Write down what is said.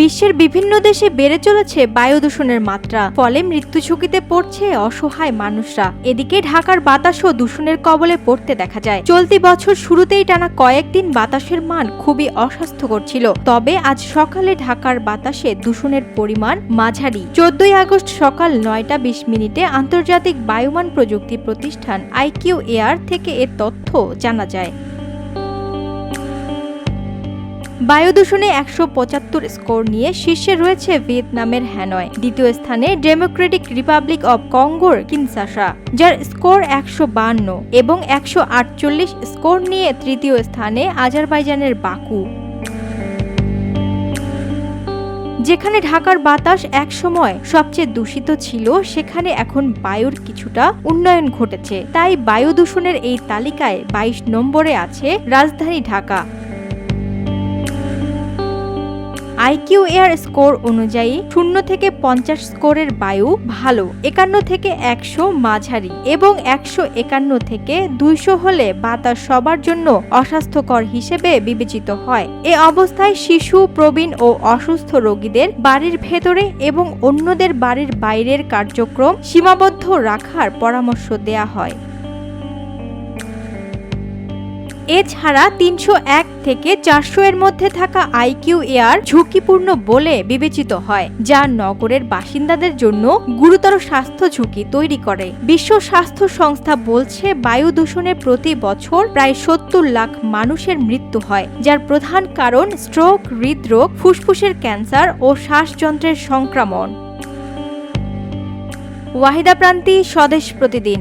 বিশ্বের বিভিন্ন দেশে বেড়ে চলেছে বায়ু দূষণের মাত্রা। ফলে মৃত্যু ঝুঁকিতে পড়ছে অসহায় মানুষরা। এদিকে ঢাকার বাতাসও দূষণের কবলে পড়তে দেখা যায়। চলতি বছর শুরুতেই টানা কয়েকদিন বাতাসের মান খুবই অস্বাস্থ্যকর ছিল। তবে আজ সকালে ঢাকার বাতাসে দূষণের পরিমাণ মাঝারি। চোদ্দই আগস্ট সকাল নয়টা বিশ মিনিটে আন্তর্জাতিক বায়ুমান প্রযুক্তি প্রতিষ্ঠান আইকিউ এয়ার থেকে এর তথ্য জানা যায়। বায়ু দূষণে একশো পঁচাত্তর স্কোর নিয়ে শীর্ষে রয়েছে ভিয়েতনামের হ্যানয়। দ্বিতীয় স্থানে ডেমোক্রেটিক রিপাবলিক অব কঙ্গোর কিনসাসা, যার স্কোর একশো বান্ন এবং একশো আটচল্লিশ স্কোর নিয়ে তৃতীয় স্থানে আজারবাইজানের বাকু। যেখানে ঢাকার বাতাস একসময় সবচেয়ে দূষিত ছিল, সেখানে এখন বায়ুর কিছুটা উন্নয়ন ঘটেছে। তাই বায়ু দূষণের এই তালিকায় বাইশ নম্বরে আছে রাজধানী ঢাকা। আইকিউ এয়ার স্কোর অনুযায়ী শূন্য থেকে পঞ্চাশ স্কোরের বায়ু ভালো, একান্ন থেকে একশো মাঝারি এবং একশো একান্ন থেকে দুইশো হলে বাতাস সবার জন্য অস্বাস্থ্যকর হিসেবে বিবেচিত হয়। এ অবস্থায় শিশু, প্রবীণ ও অসুস্থ রোগীদের বাড়ির ভেতরে এবং অন্যদের বাড়ির বাইরের কার্যক্রম সীমাবদ্ধ রাখার পরামর্শ দেয়া হয়। এছাড়া তিনশো এক থেকে চারশো এর মধ্যে থাকা আইকিউ এয়ার ঝুঁকিপূর্ণ বলে বিবেচিত হয়, যা নগরের বাসিন্দাদের জন্য গুরুতর স্বাস্থ্য ঝুঁকি তৈরি করে। বিশ্ব স্বাস্থ্য সংস্থা বলছে, বায়ু দূষণে প্রতি বছর প্রায় সত্তর লাখ মানুষের মৃত্যু হয়, যার প্রধান কারণ স্ট্রোক, হৃদরোগ, ফুসফুসের ক্যান্সার ও শ্বাসযন্ত্রের সংক্রমণ। ওয়াহিদা প্রান্তি স্বদেশ প্রতিদিন।